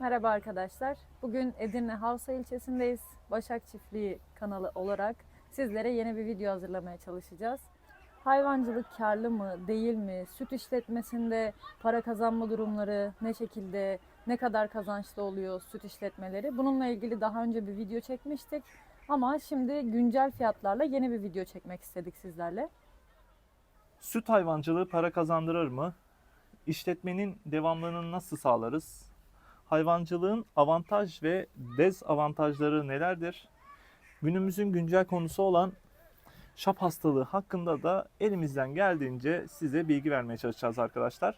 Merhaba arkadaşlar. Bugün Edirne Havsa ilçesindeyiz. Başak Çiftliği kanalı olarak sizlere yeni bir video hazırlamaya çalışacağız. Hayvancılık karlı mı, değil mi? Süt işletmesinde para kazanma durumları ne şekilde, ne kadar kazançlı oluyor süt işletmeleri? Bununla ilgili daha önce bir video çekmiştik. Ama şimdi güncel fiyatlarla yeni bir video çekmek istedik sizlerle. Süt hayvancılığı para kazandırır mı? İşletmenin devamlılığını nasıl sağlarız? Hayvancılığın avantaj ve dezavantajları nelerdir? Günümüzün güncel konusu olan şap hastalığı hakkında da elimizden geldiğince size bilgi vermeye çalışacağız arkadaşlar.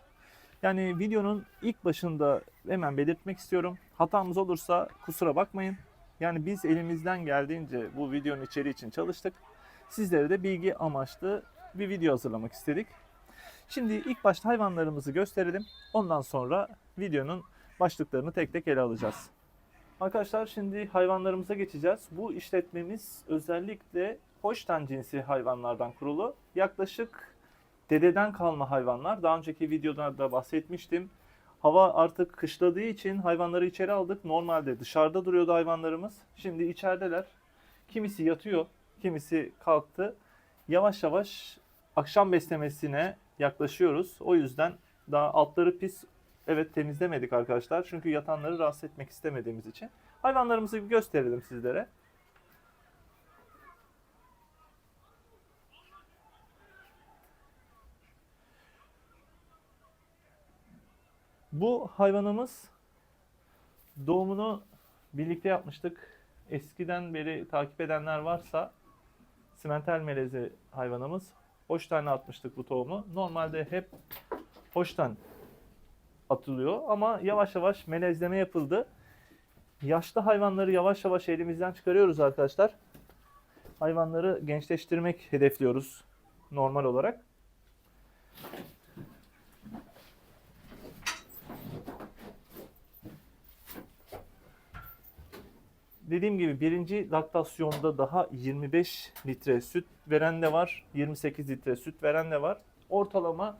Yani videonun ilk başında hemen belirtmek istiyorum. Hatamız olursa kusura bakmayın. Yani biz elimizden geldiğince bu videonun içeriği için çalıştık. Sizlere de bilgi amaçlı bir video hazırlamak istedik. Şimdi ilk başta hayvanlarımızı gösterelim. Ondan sonra videonun başlıklarını tek tek ele alacağız. Arkadaşlar şimdi hayvanlarımıza geçeceğiz. Bu işletmemiz özellikle Hoştan cinsi hayvanlardan kurulu. Yaklaşık dededen kalma hayvanlar. Daha önceki videolarda bahsetmiştim. Hava artık kışladığı için hayvanları içeri aldık. Normalde dışarıda duruyordu hayvanlarımız. Şimdi içerideler. Kimisi yatıyor, kimisi kalktı. Yavaş yavaş akşam beslemesine yaklaşıyoruz. O yüzden daha altları pis evet temizlemedik arkadaşlar. Çünkü yatanları rahatsız etmek istemediğimiz için. Hayvanlarımızı bir gösterelim sizlere. Bu hayvanımız doğumunu birlikte yapmıştık. Eskiden beri takip edenler varsa simental melezi hayvanımız. Hoştan atmıştık bu tohumu. Normalde hep hoştan atılıyor ama yavaş yavaş melezleme yapıldı. Yaşlı hayvanları yavaş yavaş elimizden çıkarıyoruz arkadaşlar. Hayvanları gençleştirmek hedefliyoruz normal olarak. Dediğim gibi birinci laktasyonda daha 25 litre süt veren de var, 28 litre süt veren de var. Ortalama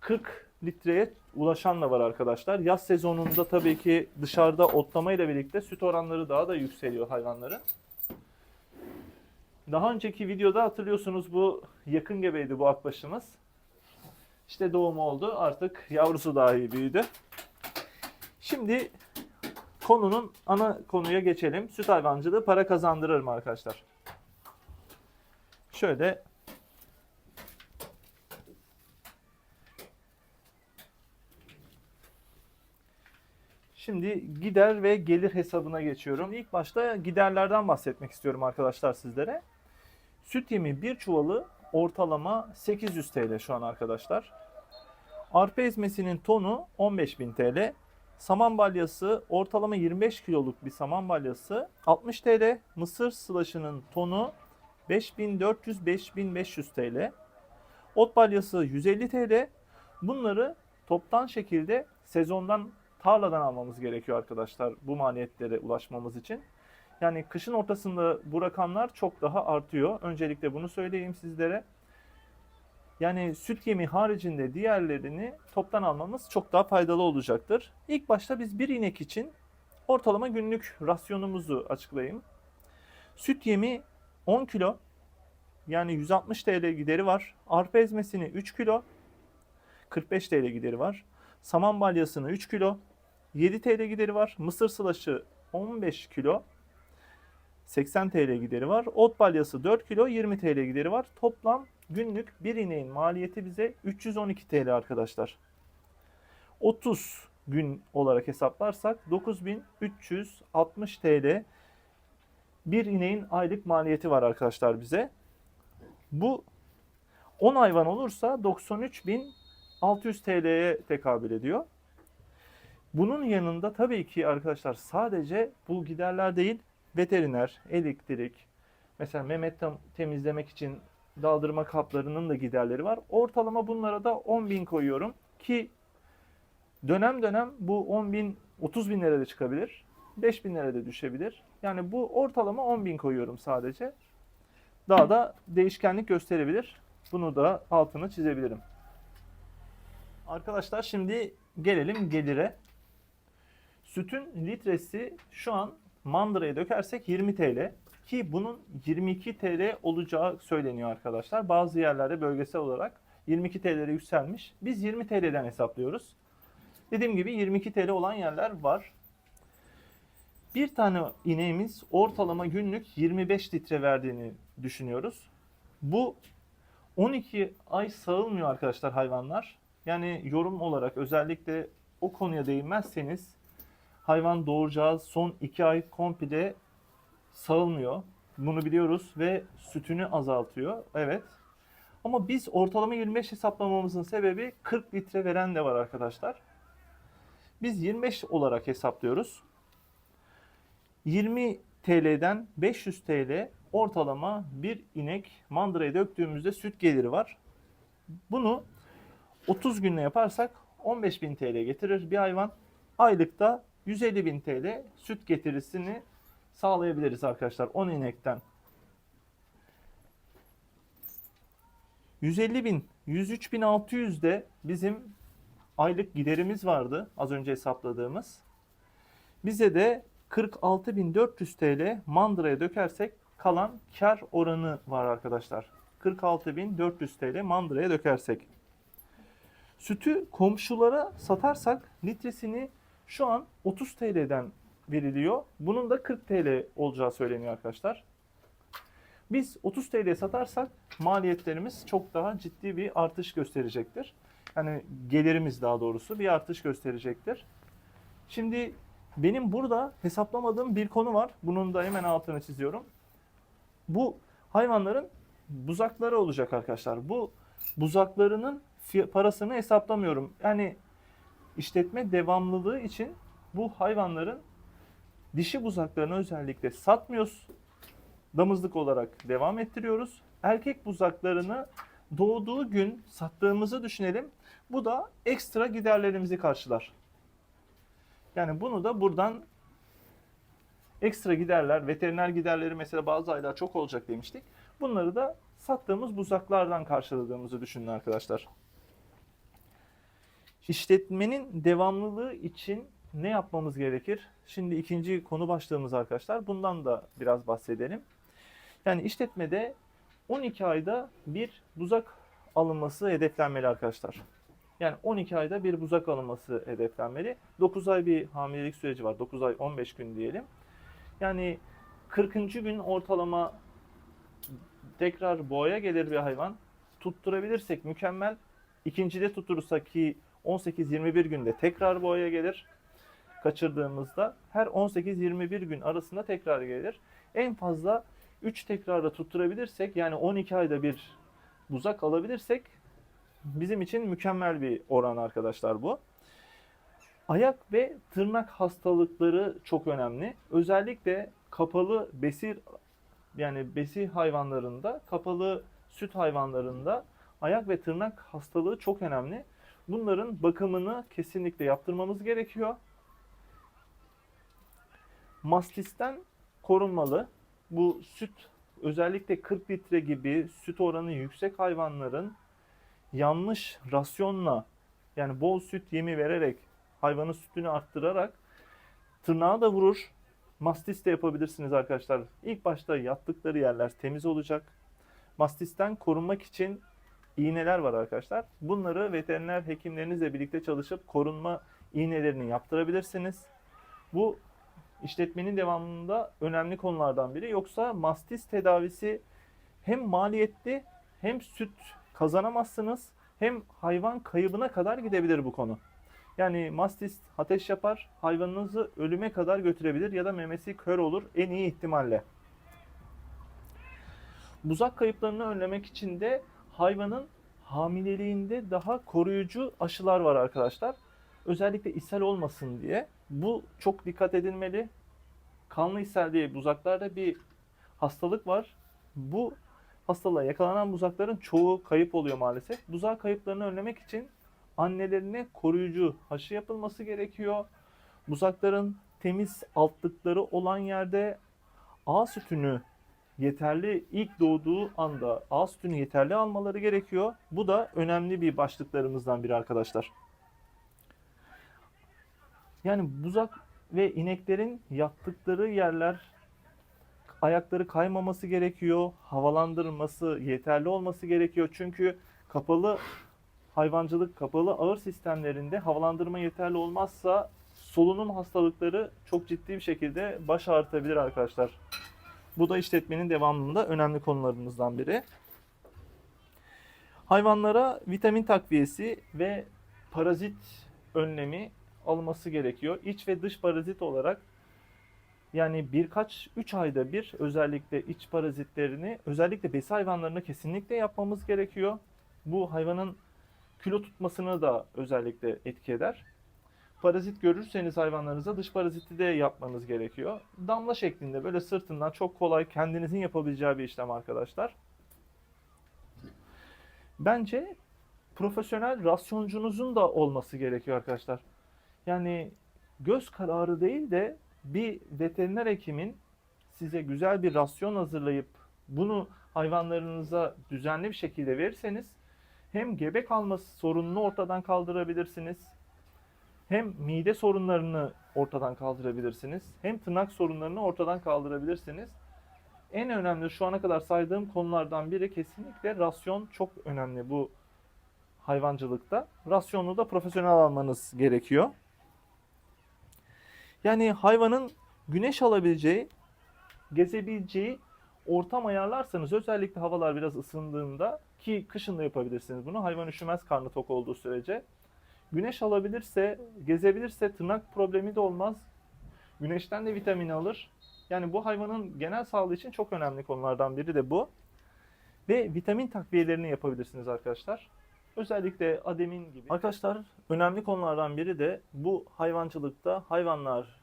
40 litreye ulaşan da var arkadaşlar. Yaz sezonunda tabii ki dışarıda otlamayla birlikte süt oranları daha da yükseliyor hayvanların. Daha önceki videoda hatırlıyorsunuz bu yakın gebeydi bu akbaşımız. İşte doğumu oldu. Artık yavrusu dahi büyüdü. Şimdi konunun ana konuya geçelim. Süt hayvancılığı para kazandırır mı arkadaşlar? Şöyle Şimdi gider ve gelir hesabına geçiyorum. İlk başta giderlerden bahsetmek istiyorum arkadaşlar sizlere. Süt yemi bir çuvalı ortalama 800 TL şu an arkadaşlar. Arpa ezmesinin tonu 15.000 TL. Saman balyası ortalama 25 kiloluk bir saman balyası 60 TL. Mısır sılaşının tonu 5400-5500 TL. Ot balyası 150 TL. Bunları toptan şekilde sezondan tarladan almamız gerekiyor arkadaşlar bu maliyetlere ulaşmamız için. Yani kışın ortasında bu rakamlar çok daha artıyor. Öncelikle bunu söyleyeyim sizlere. Yani süt yemi haricinde diğerlerini toptan almamız çok daha faydalı olacaktır. İlk başta biz bir inek için ortalama günlük rasyonumuzu açıklayayım. Süt yemi 10 kilo yani 160 TL gideri var. Arpa ezmesini 3 kilo 45 TL gideri var. Saman balyasını 3 kilo 7 TL gideri var. Mısır sılaşı 15 kilo 80 TL gideri var. Ot balyası 4 kilo 20 TL gideri var. Toplam günlük bir ineğin maliyeti bize 312 TL arkadaşlar. 30 gün olarak hesaplarsak 9360 TL bir ineğin aylık maliyeti var arkadaşlar bize. Bu 10 hayvan olursa 93.600 TL'ye tekabül ediyor. Bunun yanında tabii ki arkadaşlar sadece bu giderler değil, veteriner, elektrik, mesela meme tem- temizlemek için daldırma kaplarının da giderleri var. Ortalama bunlara da 10.000 koyuyorum ki dönem dönem bu 10.000 30 bin lira da çıkabilir. 5 bin lira da düşebilir. Yani bu ortalama 10.000 koyuyorum sadece. Daha da değişkenlik gösterebilir. Bunu da altını çizebilirim. Arkadaşlar şimdi gelelim gelire. Sütün litresi şu an mandıraya dökersek 20 TL ki bunun 22 TL olacağı söyleniyor arkadaşlar. Bazı yerlerde bölgesel olarak 22 TL'lere yükselmiş. Biz 20 TL'den hesaplıyoruz. Dediğim gibi 22 TL olan yerler var. Bir tane ineğimiz ortalama günlük 25 litre verdiğini düşünüyoruz. Bu 12 ay sağılmıyor arkadaşlar hayvanlar. Yani yorum olarak özellikle o konuya değinmezseniz hayvan doğuracağı son 2 ay komple sağılmıyor. Bunu biliyoruz ve sütünü azaltıyor. Evet. Ama biz ortalama 25 hesaplamamızın sebebi 40 litre veren de var arkadaşlar. Biz 25 olarak hesaplıyoruz. 20 TL'den 500 TL ortalama bir inek mandıraya döktüğümüzde süt geliri var. Bunu 30 günle yaparsak 15.000 TL getirir bir hayvan. Aylıkta 150.000 TL süt getirisini sağlayabiliriz arkadaşlar 10 inekten. 150.000, 103.600 de bizim aylık giderimiz vardı az önce hesapladığımız. Bize de 46.400 TL mandıraya dökersek kalan kar oranı var arkadaşlar. 46.400 TL mandıraya dökersek. Sütü komşulara satarsak litresini şu an 30 TL'den veriliyor. Bunun da 40 TL olacağı söyleniyor arkadaşlar. Biz 30 TL'ye satarsak maliyetlerimiz çok daha ciddi bir artış gösterecektir. Yani gelirimiz daha doğrusu bir artış gösterecektir. Şimdi benim burada hesaplamadığım bir konu var. Bunun da hemen altını çiziyorum. Bu hayvanların buzakları olacak arkadaşlar. Bu buzaklarının parasını hesaplamıyorum. Yani işletme devamlılığı için bu hayvanların dişi buzaklarını özellikle satmıyoruz. Damızlık olarak devam ettiriyoruz. Erkek buzaklarını doğduğu gün sattığımızı düşünelim. Bu da ekstra giderlerimizi karşılar. Yani bunu da buradan ekstra giderler, veteriner giderleri mesela bazı aylar çok olacak demiştik. Bunları da sattığımız buzaklardan karşıladığımızı düşünün arkadaşlar. İşletmenin devamlılığı için ne yapmamız gerekir? Şimdi ikinci konu başlığımız arkadaşlar. Bundan da biraz bahsedelim. Yani işletmede 12 ayda bir buzak alınması hedeflenmeli arkadaşlar. Yani 12 ayda bir buzak alınması hedeflenmeli. 9 ay bir hamilelik süreci var. 9 ay 15 gün diyelim. Yani 40. gün ortalama tekrar boğaya gelir bir hayvan. Tutturabilirsek mükemmel. İkincide tutturursak ki 18-21 günde tekrar boğaya gelir. Kaçırdığımızda her 18-21 gün arasında tekrar gelir. En fazla 3 tekrarda tutturabilirsek yani 12 ayda bir buzak alabilirsek bizim için mükemmel bir oran arkadaşlar bu. Ayak ve tırnak hastalıkları çok önemli. Özellikle kapalı besi yani besi hayvanlarında, kapalı süt hayvanlarında ayak ve tırnak hastalığı çok önemli. Bunların bakımını kesinlikle yaptırmamız gerekiyor. Mastisten korunmalı. Bu süt özellikle 40 litre gibi süt oranı yüksek hayvanların yanlış rasyonla yani bol süt yemi vererek hayvanın sütünü arttırarak tırnağa da vurur. Mastis de yapabilirsiniz arkadaşlar. İlk başta yattıkları yerler temiz olacak. Mastisten korunmak için iğneler var arkadaşlar. Bunları veteriner hekimlerinizle birlikte çalışıp korunma iğnelerini yaptırabilirsiniz. Bu işletmenin devamında önemli konulardan biri. Yoksa mastis tedavisi hem maliyetli hem süt kazanamazsınız hem hayvan kaybına kadar gidebilir bu konu. Yani mastis ateş yapar, hayvanınızı ölüme kadar götürebilir ya da memesi kör olur en iyi ihtimalle. Buzak kayıplarını önlemek için de hayvanın hamileliğinde daha koruyucu aşılar var arkadaşlar. Özellikle ishal olmasın diye. Bu çok dikkat edilmeli. Kanlı ishal diye buzaklarda bir hastalık var. Bu hastalığa yakalanan buzakların çoğu kayıp oluyor maalesef. Buzak kayıplarını önlemek için annelerine koruyucu aşı yapılması gerekiyor. Buzakların temiz altlıkları olan yerde ağ sütünü yeterli ilk doğduğu anda ağ sütünü yeterli almaları gerekiyor. Bu da önemli bir başlıklarımızdan biri arkadaşlar. Yani buzak ve ineklerin yattıkları yerler ayakları kaymaması gerekiyor. Havalandırılması yeterli olması gerekiyor. Çünkü kapalı hayvancılık, kapalı ağır sistemlerinde havalandırma yeterli olmazsa solunum hastalıkları çok ciddi bir şekilde baş ağrıtabilir arkadaşlar. Bu da işletmenin devamında önemli konularımızdan biri. Hayvanlara vitamin takviyesi ve parazit önlemi alınması gerekiyor. İç ve dış parazit olarak yani birkaç 3 ayda bir özellikle iç parazitlerini özellikle besi hayvanlarına kesinlikle yapmamız gerekiyor. Bu hayvanın kilo tutmasını da özellikle etki eder. Parazit görürseniz hayvanlarınıza dış paraziti de yapmanız gerekiyor. Damla şeklinde böyle sırtından çok kolay kendinizin yapabileceği bir işlem arkadaşlar. Bence profesyonel rasyoncunuzun da olması gerekiyor arkadaşlar. Yani göz kararı değil de bir veteriner hekimin size güzel bir rasyon hazırlayıp bunu hayvanlarınıza düzenli bir şekilde verirseniz hem gebe kalması sorununu ortadan kaldırabilirsiniz. Hem mide sorunlarını ortadan kaldırabilirsiniz. Hem tırnak sorunlarını ortadan kaldırabilirsiniz. En önemli şu ana kadar saydığım konulardan biri kesinlikle rasyon çok önemli bu hayvancılıkta. Rasyonu da profesyonel almanız gerekiyor. Yani hayvanın güneş alabileceği, gezebileceği ortam ayarlarsanız özellikle havalar biraz ısındığında ki kışın da yapabilirsiniz bunu. Hayvan üşümez karnı tok olduğu sürece. Güneş alabilirse, gezebilirse tırnak problemi de olmaz. Güneşten de vitamin alır. Yani bu hayvanın genel sağlığı için çok önemli konulardan biri de bu. Ve vitamin takviyelerini yapabilirsiniz arkadaşlar. Özellikle ademin gibi. Arkadaşlar önemli konulardan biri de bu hayvancılıkta hayvanlar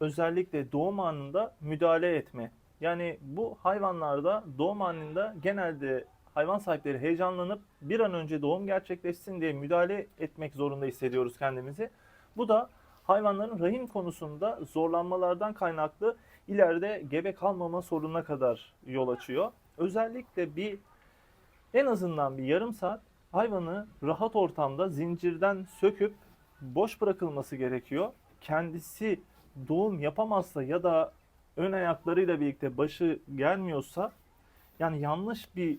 özellikle doğum anında müdahale etme. Yani bu hayvanlarda doğum anında genelde hayvan sahipleri heyecanlanıp bir an önce doğum gerçekleşsin diye müdahale etmek zorunda hissediyoruz kendimizi. Bu da hayvanların rahim konusunda zorlanmalardan kaynaklı ileride gebe kalmama sorununa kadar yol açıyor. Özellikle bir en azından bir yarım saat hayvanı rahat ortamda zincirden söküp boş bırakılması gerekiyor. Kendisi doğum yapamazsa ya da ön ayaklarıyla birlikte başı gelmiyorsa yani yanlış bir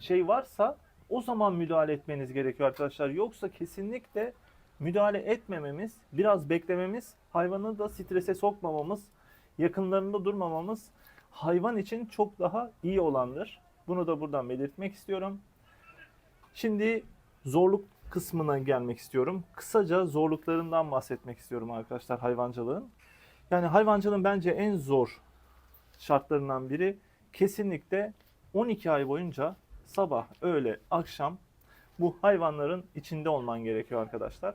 şey varsa o zaman müdahale etmeniz gerekiyor arkadaşlar. Yoksa kesinlikle müdahale etmememiz, biraz beklememiz, hayvanı da strese sokmamamız, yakınlarında durmamamız hayvan için çok daha iyi olandır. Bunu da buradan belirtmek istiyorum. Şimdi zorluk kısmına gelmek istiyorum. Kısaca zorluklarından bahsetmek istiyorum arkadaşlar hayvancılığın. Yani hayvancılığın bence en zor şartlarından biri kesinlikle 12 ay boyunca sabah, öğle, akşam bu hayvanların içinde olman gerekiyor arkadaşlar.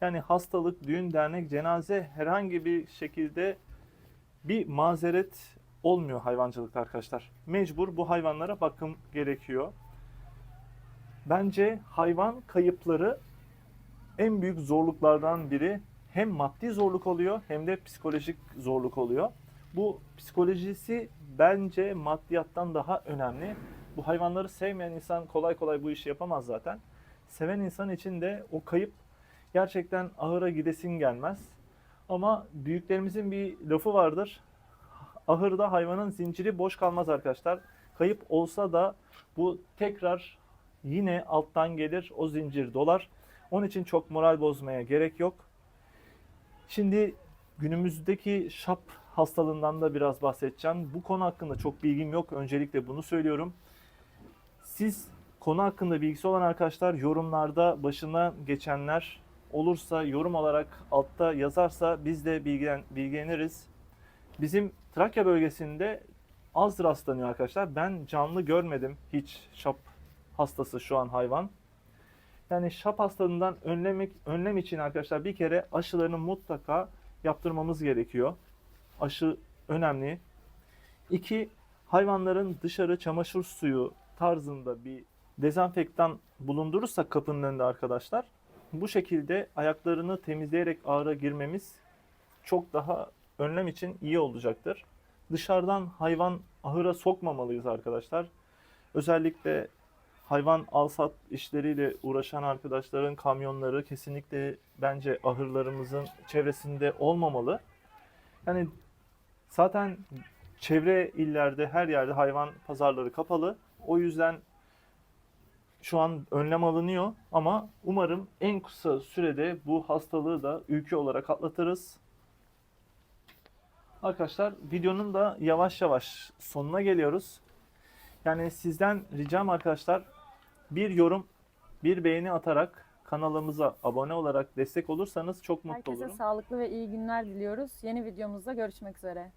Yani hastalık, düğün, dernek, cenaze herhangi bir şekilde bir mazeret olmuyor hayvancılıkta arkadaşlar. Mecbur bu hayvanlara bakım gerekiyor. Bence hayvan kayıpları en büyük zorluklardan biri hem maddi zorluk oluyor hem de psikolojik zorluk oluyor. Bu psikolojisi bence maddiyattan daha önemli. Bu hayvanları sevmeyen insan kolay kolay bu işi yapamaz zaten. Seven insan için de o kayıp gerçekten ahıra gidesin gelmez. Ama büyüklerimizin bir lafı vardır. Ahırda hayvanın zinciri boş kalmaz arkadaşlar. Kayıp olsa da bu tekrar yine alttan gelir o zincir dolar. Onun için çok moral bozmaya gerek yok. Şimdi günümüzdeki şap hastalığından da biraz bahsedeceğim. Bu konu hakkında çok bilgim yok. Öncelikle bunu söylüyorum. Siz konu hakkında bilgisi olan arkadaşlar yorumlarda başına geçenler olursa yorum olarak altta yazarsa biz de bilgilen, bilgileniriz. Bizim Trakya bölgesinde az rastlanıyor arkadaşlar. Ben canlı görmedim hiç şap hastası şu an hayvan. Yani şap hastalığından önlemek önlem için arkadaşlar bir kere aşılarını mutlaka yaptırmamız gerekiyor. Aşı önemli. İki, hayvanların dışarı çamaşır suyu tarzında bir dezenfektan bulundurursak kapının önünde arkadaşlar bu şekilde ayaklarını temizleyerek ağıra girmemiz çok daha önlem için iyi olacaktır. Dışarıdan hayvan ahıra sokmamalıyız arkadaşlar. Özellikle hayvan alsat işleriyle uğraşan arkadaşların kamyonları kesinlikle bence ahırlarımızın çevresinde olmamalı. Yani zaten çevre illerde her yerde hayvan pazarları kapalı. O yüzden şu an önlem alınıyor ama umarım en kısa sürede bu hastalığı da ülke olarak atlatırız. Arkadaşlar videonun da yavaş yavaş sonuna geliyoruz. Yani sizden ricam arkadaşlar bir yorum, bir beğeni atarak kanalımıza abone olarak destek olursanız çok mutlu Herkese olurum. sağlıklı ve iyi günler diliyoruz. Yeni videomuzda görüşmek üzere.